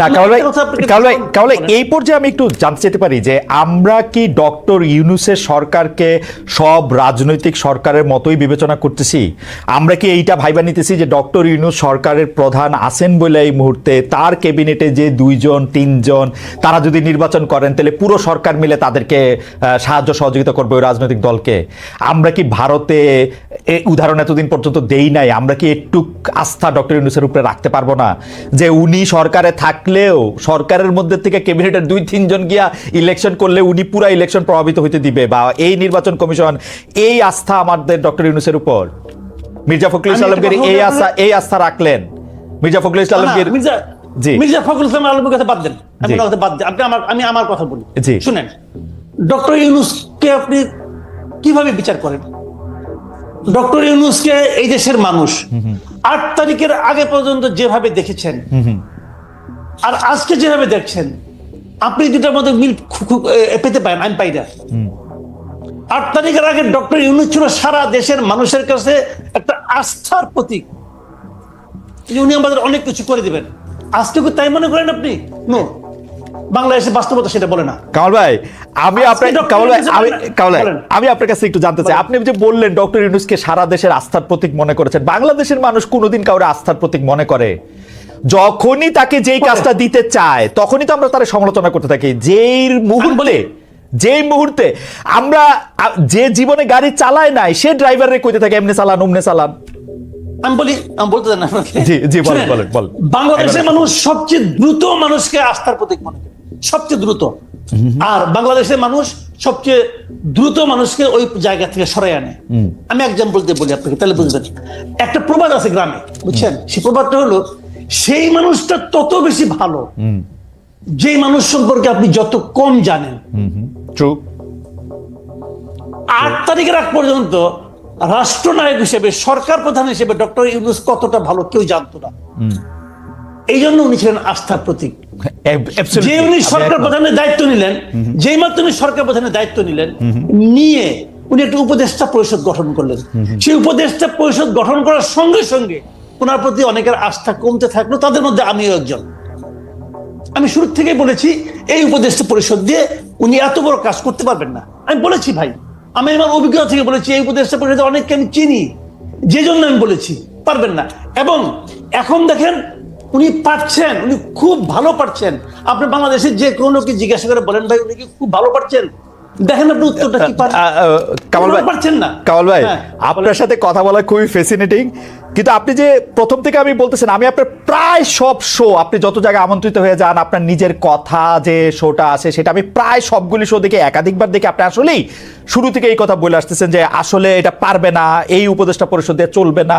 না কামাল ভাই। ভাই এই পর্যায়ে আমি একটু জানতে চাইতে পারি যে আমরা কি ডক্টর ইউনুসের সরকারকে সব রাজনৈতিক সরকারের মতোই বিবেচনা করতেছি? আমরা কি এইটা ভাইবা নিতেছি যে ডক্টর ইউনুস সরকারের প্রধান আছেন বলে এই মুহূর্তে তার ক্যাবিনেটে যে দুইজন তিনজন তারা যদি নির্বাচন করেন তাহলে পুরো সরকার মিলে তাদেরকে সাহায্য সহযোগিতা করবে ওই রাজনৈতিক দলকে? আমরা কি ভারতে উদাহরণ এতদিন পর্যন্ত দেই নাই? আমরা কি একটু আস্থা ডক্টর ইউনুসের উপরে রাখতে পারব না? যে উনি সরকারে থাকলেও সরকারের মধ্যে থেকে ক্যাবিনেটের দুই তিনজন গিয়া ইলেকশন করলে উনি পুরা ইলেকশন প্রভাবিত হইতে দিবে বা এই নির্বাচন কমিশন এই আস্থা আমাদের ডক্টর ইউনুসের উপর। মির্জা ফখরুল ইসলামকে এই আস্থা এই আস্থা রাখলেন। মির্জা ফখরুল ইসলামকে মির্জা জি। মির্জা ফখরুল ইসলাম আলমের কথা বাদ দেন। আমি কথা বাদ দেন। আপনি আমার আমি আমার কথা বলি। জি। শুনেন ডক্টর ইউনুসকে আপনি কীভাবে বিচার করেন? ডক্টর ইউনুসকে এই দেশের মানুষ আট তারিখের আগে পর্যন্ত যেভাবে দেখেছেন আর আজকে যেভাবে দেখছেন আপনি দুটার মধ্যে মিল পেতে পারেন আমি পাই না। আট তারিখের আগে ডক্টর ইউনুস ছিল সারা দেশের মানুষের কাছে একটা আস্থার প্রতীক। উনি আমাদের অনেক কিছু করে দিবেন। আজকে কি তাই মনে করেন আপনি? নো। বাংলাদেশের বাস্তবতা সেটা বলে না। কামাল ভাই আমি আপনার কামাল ভাই আমি কামাল ভাই আমি আপনার কাছে একটু জানতে চাই। আপনি যে বললেন ডক্টর ইউনুসকে সারা দেশের আস্থার প্রতীক মনে করেছেন বাংলাদেশের মানুষ কোনোদিন কাউরে আস্থার প্রতীক মনে করে? যখনই তাকে যেই কাজটা দিতে চায় তখনই তো আমরা তার সমালোচনা করতে থাকি। যেই মুহূর্তে বলি। যেই মুহূর্তে আমরা যে জীবনে গাড়ি চালায় নাই সে ড্রাইভারে কইতে থাকে এমনি চালান উমনে চালান। আমি বলি আমি বলতে দেন জি, জি, বলেন, বলেন, বলেন। বাংলাদেশের মানুষ সবচেয়ে দ্রুত মানুষকে আস্থার প্রতীক মনে করে সবচেয়ে দ্রুত। আর বাংলাদেশের মানুষ সবচেয়ে দ্রুত মানুষকে ওই জায়গা থেকে সরাই আনে। আমি এক্সাম্পল দিয়ে বলি আপনাকে তাহলে বুঝবেন। একটা প্রবাদ আছে গ্রামে বুঝছেন? সেই প্রবাদটা হলো সেই মানুষটা তত বেশি ভালো। যেই মানুষ সম্পর্কে আপনি যত কম জানেন। ট্রু আট তারিখের আগ পর্যন্ত রাষ্ট্রনায়ক হিসেবে সরকার প্রধান হিসেবে ডক্টর ইউনুস কতটা ভালো কেউ জানতো না। এই জন্য উনি ছিলেন আস্থার প্রতীক। যে উনি সরকার প্রধানের দায়িত্ব নিলেন যেই মাত্র উনি সরকার প্রধানের দায়িত্ব নিলেন নিয়ে উনি একটা উপদেষ্টা পরিষদ গঠন করলেন। সেই উপদেষ্টা পরিষদ গঠন করার সঙ্গে সঙ্গে ওনার প্রতি অনেকের আস্থা কমতে থাকল তাদের মধ্যে আমিও একজন। আমি শুরু থেকে বলেছি এই উপদেষ্টা পরিষদ দিয়ে উনি এত বড় কাজ করতে পারবেন না। আমি বলেছি ভাই আমি আমার অভিজ্ঞতা থেকে বলেছি এই উপদেষ্টা পরিষদে অনেককে আমি চিনি। যে জন্য আমি বলেছি পারবেন না। এবং এখন দেখেন উনি পারছেন উনি খুব ভালো পারছেন। আপনি বাংলাদেশের যে কোনো কি জিজ্ঞাসা করে বলেন ভাই উনি কি খুব ভালো পারছেন? দেখেন আপনি উত্তরটা কি পারছেন না। কামাল ভাই হ্যাঁ, আপনার সাথে কথা বলা খুবই ফ্যাসিনেটিং কিন্তু আপনি যে প্রথম থেকে আমি বলতেছেন, আমি আপনার প্রায় সব শো আপনি যত জায়গায় আমন্ত্রিত হয়ে যান, আপনার নিজের কথা, যে শোটা আছে, সেটা আমি প্রায় সবগুলি শো দেখে একাধিকবার দেখে আপনি আসলেই শুরু থেকে এই কথা বলে আসতেছেন যে আসলে এটা পারবে না, এই উপদেষ্টা পরিষদ চলবে না।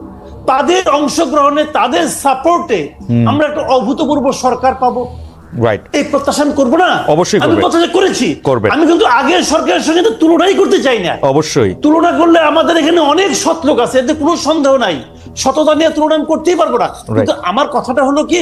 তাদের অংশগ্রহণে তাদের সাপোর্টে আমরা একটা অভূতপূর্ব সরকার পাবো। রাইট এই প্রত্যাশা আমি করব না? অবশ্যই আমি কথা প্রত্যাশা করেছি। করবে। আমি কিন্তু আগের সরকারের সঙ্গে তো তুলনাই করতে চাই না। অবশ্যই। তুলনা করলে আমাদের এখানে অনেক সৎ লোক আছে এতে কোনো সন্দেহ নাই। সততা নিয়ে তুলনা আমি করতেই পারব না। কিন্তু আমার কথাটা হলো কি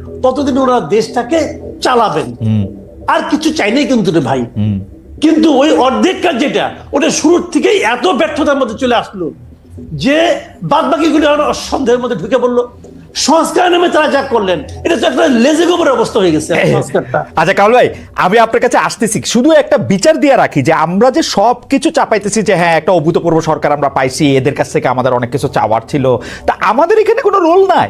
ততদিন ওনারা দেশটাকে চালাবেন। আর কিছু চাইনি কিন্তু রে ভাই। কিন্তু ওই অর্ধেক কাজ যেটা ওটা শুরুর থেকেই এত ব্যর্থতার মধ্যে চলে আসলো যে বাদ বাকিগুলি সন্দেহের মধ্যে ঢুকে পড়ল। সংস্কার নামে তারা যা করলেন এটা তো একটা লেজে গোবরের অবস্থা হয়ে গেছে সংস্কারটা। আচ্ছা কামাল ভাই আমি আপনার কাছে আসতেছি। শুধু একটা বিচার দিয়ে রাখি যে আমরা যে সব কিছু চাপাইতেছি যে হ্যাঁ একটা অভূতপূর্ব সরকার আমরা পাইছি এদের কাছ থেকে আমাদের অনেক কিছু চাওয়ার ছিল তা আমাদের এখানে কোনো রোল নাই।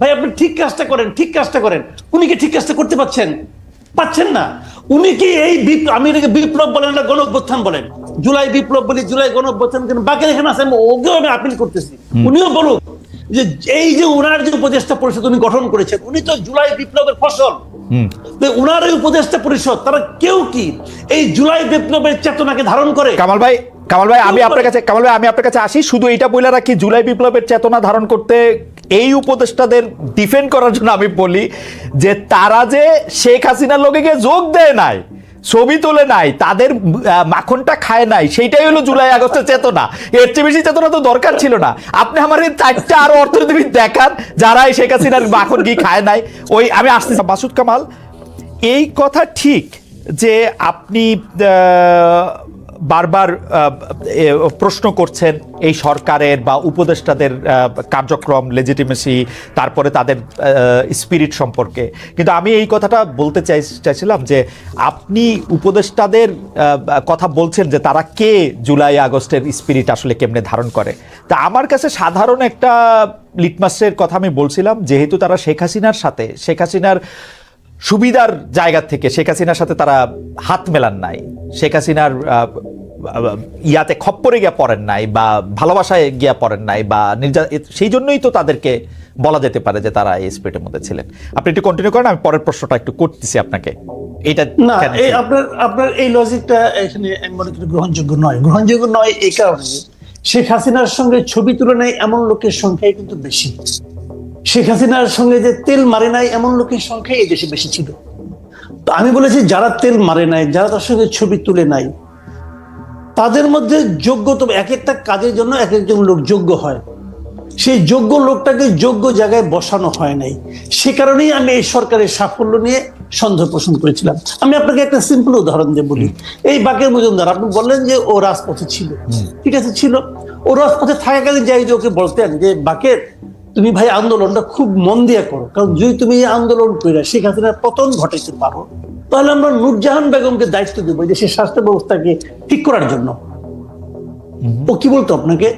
ভাই আপনি ঠিক কাজটা করেন ঠিক কাজটা করেন। উনি কি ঠিক কাজটা করতে পারছেন? পাচ্ছেন না। উনি কি এই বিপ্লব আমি এটাকে বিপ্লব বলেন না গণ অভ্যুত্থান বলেন। জুলাই বিপ্লব বলি জুলাই গণ অভ্যুত্থান কেন? বাকি এখানে আছে আমি ওকেও আমি আপিল করতেছি। উনিও বলুক যে এই যে উনার যে উপদেষ্টা পরিষদ উনি গঠন করেছেন উনি তো জুলাই বিপ্লবের ফসল। তো উনার এই উপদেষ্টা পরিষদ তারা কেউ কি এই জুলাই বিপ্লবের চেতনাকে ধারণ করে? কামাল ভাই কামাল ভাই আমি আপনার কাছে কামাল ভাই আমি আপনার কাছে আসি। শুধু এটা বলে রাখি জুলাই বিপ্লবের চেতনা ধারণ করতে এই উপদেষ্টাদের ডিফেন্ড করার জন্য আমি বলি যে তারা যে শেখ হাসিনার লোকে যোগ দেয় নাই ছবি তোলে নাই তাদের মাখনটা খায় নাই সেইটাই হলো জুলাই আগস্টের চেতনা। এর চেয়ে বেশি চেতনা তো দরকার ছিল না। আপনি আমার এই চারটা আরও অর্থনীতিবিদ দেখান যারা এই শেখ হাসিনার মাখন কি খায় নাই। ওই আমি আসছি। মাসুদ কামাল এই কথা ঠিক যে আপনি বারবার প্রশ্ন করছেন এই সরকারের বা উপদেষ্টাদের কার্যক্রম লেজিটিমেসি তারপরে তাদের স্পিরিট সম্পর্কে। কিন্তু আমি এই কথাটা বলতে চাই, চাইছিলাম যে আপনি উপদেষ্টাদের কথা বলছেন যে তারা কে জুলাই আগস্টের স্পিরিট আসলে কেমনে ধারণ করে। তা আমার কাছে সাধারণ একটা লিটমাসের কথা আমি বলছিলাম, যেহেতু তারা শেখ হাসিনার সাথে। শেখ হাসিনার সুবিধার জায়গা থেকে শেখ হাসিনার সাথে তারা হাত মেলান নাই। শেখ হাসিনার ইয়াতে খপ্পরে গিয়া পড়েন নাই বা ভালোবাসায় গিয়া পড়েন নাই বা নির্যা সেই জন্যই তো তাদেরকে বলা যেতে পারে যে তারা এই স্পিরিটের মধ্যে ছিলেন। আপনি একটু কন্টিনিউ করেন আমি পরের প্রশ্নটা একটু করতেছি আপনাকে। এটা না এই আপনার আপনার এই লজিকটা এখানে আমি মনে করি গ্রহণযোগ্য নয়। গ্রহণযোগ্য নয় এই কারণে। শেখ হাসিনার সঙ্গে ছবি তুলনায় এমন লোকের সংখ্যাই কিন্তু বেশি। শেখ হাসিনার সঙ্গে যে তেল মারে নাই এমন লোকের সংখ্যা এই দেশে বেশি ছিল। তো আমি বলেছি যারা তেল মারে নাই যারা তার সঙ্গে ছবি তুলে নাই তাদের মধ্যে যোগ্যতা এক একটা কাজের জন্য এক একজন লোক যোগ্য হয়। সেই যোগ্য লোকটাকে যোগ্য জায়গায় বসানো হয় নাই। সে কারণেই আমি এই সরকারের সাফল্য নিয়ে সন্দেহ পোষণ করেছিলাম। আমি আপনাকে একটা সিম্পল উদাহরণ দিয়ে বলি। এই বাকের মজুমদার আপনি বললেন যে ও রাজপথে ছিল। ঠিক আছে ছিল। ও রাজপথে থাকাকালীন যাই যে ওকে বলতেন যে বাকের তুমি ভাই আন্দোলনটা খুব মন দিয়ে করো। কারণ যদি তুমি এই আন্দোলন করে শেখ হাসিনার পতন ঘটাইতে পারো তাহলে আমরা নূরজাহান বেগমকে দায়িত্ব দেবো যে সে স্বাস্থ্য ব্যবস্থাকে ঠিক করার জন্য। ও কি বলতো আপনাকে?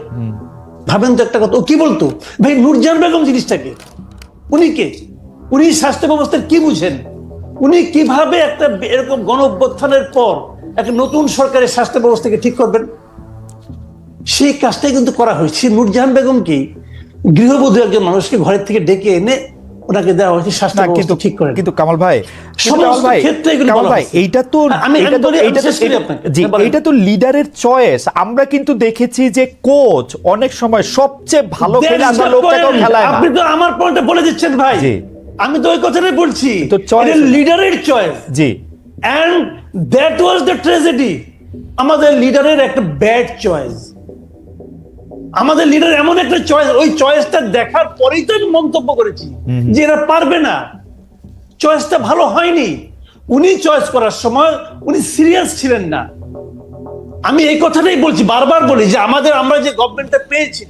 ভাবেন তো একটা কথা ও কি বলতো? ভাই নূরজাহান বেগম জিনিসটাকে উনি কে? উনি স্বাস্থ্য ব্যবস্থার কি বুঝেন? উনি কীভাবে একটা এরকম গণ অভ্যুত্থানের পর একটা নতুন সরকারের স্বাস্থ্য ব্যবস্থাকে ঠিক করবেন? সেই কাজটাই কিন্তু করা হয়েছে। নুরজাহান বেগম কি গৃহবধূ একজন মানুষকে ঘরের থেকে ডেকে এনে ওনাকে দেওয়া হয়েছে স্বাস্থ্য কিন্তু ঠিক করে কিন্তু কামাল ভাই কামাল ভাই। এইটা তো এটা- হ্যাঁ, তো লিডারের চয়েস। আমরা কিন্তু দেখেছি যে কোচ অনেক সময় সবচেয়ে ভালো খেলে আসা লোকটাকেও খেলায় আপনি তো আমার পয়েন্টে বলে দিচ্ছেন ভাই। আমি তো ওই কথাটাই বলছি। তো লিডারের চয়েস। জি। And that was the tragedy আমাদের লিডারের একটা ব্যাড চয়েস আমাদের লিডার এমন একটা চয়েস ওই চয়েসটা দেখার পরেই তো আমি মন্তব্য করেছি যে এরা পারবে না। চয়েসটা ভালো হয়নি। উনি চয়েস করার সময় উনি সিরিয়াস ছিলেন না। আমি এই কথাটাই বলছি বারবার বলি যে আমাদের আমরা যে গভর্নমেন্টটা পেয়েছি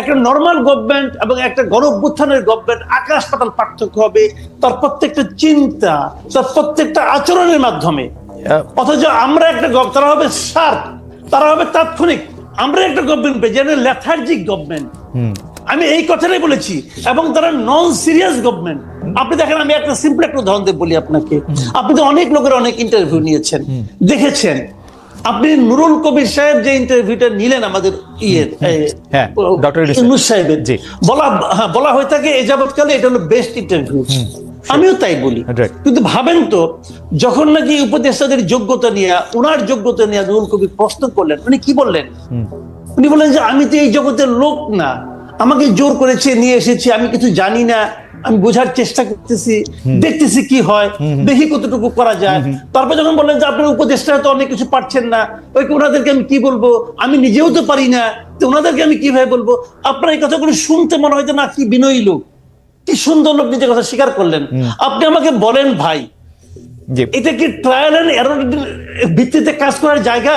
একটা নর্মাল গভর্নমেন্ট এবং একটা গণ অভ্যুত্থানের গভর্নমেন্ট আকাশ পাতাল পার্থক্য হবে তার প্রত্যেকটা চিন্তা তার প্রত্যেকটা আচরণের মাধ্যমে। অথচ আমরা একটা তারা হবে শার্প তারা হবে তাৎক্ষণিক। আমরা একটা গভর্নমেন্ট পেয়ে যেন লেথার্জিক গভর্নমেন্ট আমি এই কথাটাই বলেছি এবং তারা নন সিরিয়াস গভর্নমেন্ট আপনি দেখেন আমি একটা সিম্পল একটা উদাহরণ দিয়ে বলি আপনাকে। আপনি তো অনেক লোকের অনেক ইন্টারভিউ নিয়েছেন দেখেছেন। আপনি নুরুল কবির সাহেব যে ইন্টারভিউটা নিলেন আমাদের ইয়ের হ্যাঁ. সাহেবের। বলা হ্যাঁ বলা হয়ে থাকে এ যাবৎকালে এটা হলো বেস্ট ইন্টারভিউ আমিও তাই বলি। কিন্তু ভাবেন তো যখন নাকি উপদেষ্টাদের যোগ্যতা নিয়ে ওনার যোগ্যতা নিয়ে নুরুল কবির প্রশ্ন করলেন উনি কি বললেন? উনি বললেন যে আমি তো এই জগতের লোক না। আমাকে জোর করেছে নিয়ে এসেছি আমি কিছু জানি না। আমি বোঝার চেষ্টা করতেছি দেখতেছি কি হয়। দেখি কতটুকু করা যায়। তারপর যখন বললেন যে আপনার উপদেষ্টা তো অনেক কিছু পারছেন না। ওই ওনাদেরকে আমি কি বলব? আমি নিজেও তো পারি না। তো ওনাদেরকে আমি কীভাবে বলব? আপনার এই কথাগুলো শুনতে মনে হয় যে না কি বিনয়ী লোক। কি সুন্দর লোক নিজের কথা স্বীকার করলেন। আপনি আমাকে বলেন ভাই। এটা কি ট্রায়াল এন্ড এরর ভিত্তিতে কাজ করার জায়গা?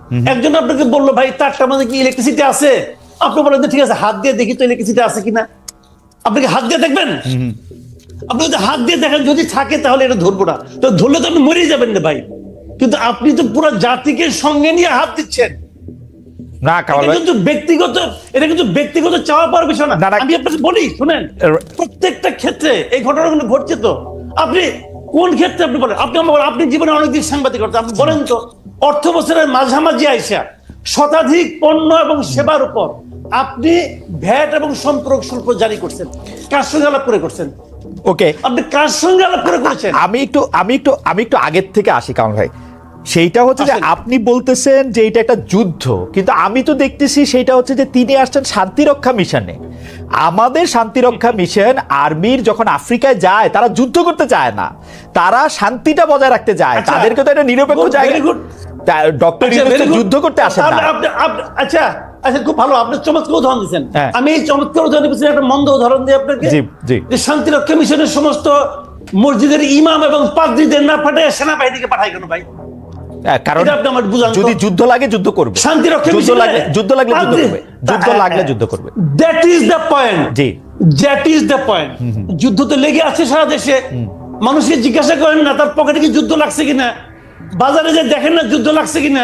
একজন আপনাকে বলল ভাই তারটার মধ্যে কি ইলেকট্রিসিটি আছে? আপনি বলেন ঠিক আছে হাত দিয়ে দেখি তো ইলেকট্রিসিটি আছে কিনা। আপনি কি হাত দিয়ে দেখবেন? আপনি যদি হাত দিয়ে দেখেন যদি থাকে তাহলে এটা ধরবো না। তো ধরলে তো আপনি মরেই যাবেন না ভাই। কিন্তু আপনি তো পুরো জাতিকে সঙ্গে নিয়ে হাত দিচ্ছেন। না কিন্তু ব্যক্তিগত এটা কিন্তু ব্যক্তিগত চাওয়া পাওয়ার বিষয় না। আমি আপনাকে বলি শুনেন প্রত্যেকটা ক্ষেত্রে এই ঘটনাগুলো ঘটছে তো। আপনি কোন ক্ষেত্রে আপনি বলেন? আপনি আমার আপনি জীবনে অনেকদিন সাংবাদিকতা আপনি বলেন তো অর্থ বছরের মাঝামাঝি আইসা শতাধিক পণ্য এবং সেবার উপর আপনি ভ্যাট এবং সম্পর্ক শুল্ক জারি করছেন কার সঙ্গে আলাপ করে করছেন? ওকে। আপনি কার সঙ্গে আলাপ করে করেছেন? আমি একটু আমি একটু আমি একটু আগের থেকে আসি কারণ ভাই। সেইটা হচ্ছে যে আপনি বলতেছেন যে এটা একটা যুদ্ধ কিন্তু আমি তো দেখতেছি সেটা হচ্ছে যে তিনি আসছেন শান্তিরক্ষা মিশনে আমাদের শান্তিরক্ষা মিশন আর্মির যখন আফ্রিকায় যায় তারা যুদ্ধ করতে চায় না তারা শান্তিটা বজায় রাখতে যায় আচ্ছা। তাদেরকে তো একটা নিরপেক্ষ জায়গা ডক্টর আচ্ছা. যুদ্ধ করতে আসেন আপনি- না আচ্ছা আচ্ছা খুব ভালো আপনি চমৎকার উদাহরণ দিচ্ছেন হ্যাঁ। আমি এই চমৎকার উদাহরণ দিচ্ছি একটা মন্দ উদাহরণ দিই আপনাকে জি, জি। যে শান্তিরক্ষা মিশনের সমস্ত মসজিদের ইমাম এবং পাদ্রীদের না পাঠায় সেনাবাহিনীকে পাঠায় কেন ভাই কারণ বুঝান তো। যদি যুদ্ধ লাগে যুদ্ধ করবে। শান্তিরক্ষা যুদ্ধ লাগে যুদ্ধ লাগলে যুদ্ধ করবে। যুদ্ধ হ্যাঁ, লাগলে হ্যাঁ। যুদ্ধ করবে। দ্যাট ইজ দ্য পয়েন্ট জি। দ্যাট ইজ দ্য পয়েন্ট যুদ্ধ তো লেগে আছে সারা দেশে। মানুষকে জিজ্ঞাসা করেন না তার পকেটে কি যুদ্ধ লাগছে কিনা? বাজারে যে দেখেন না যুদ্ধ লাগছে কিনা?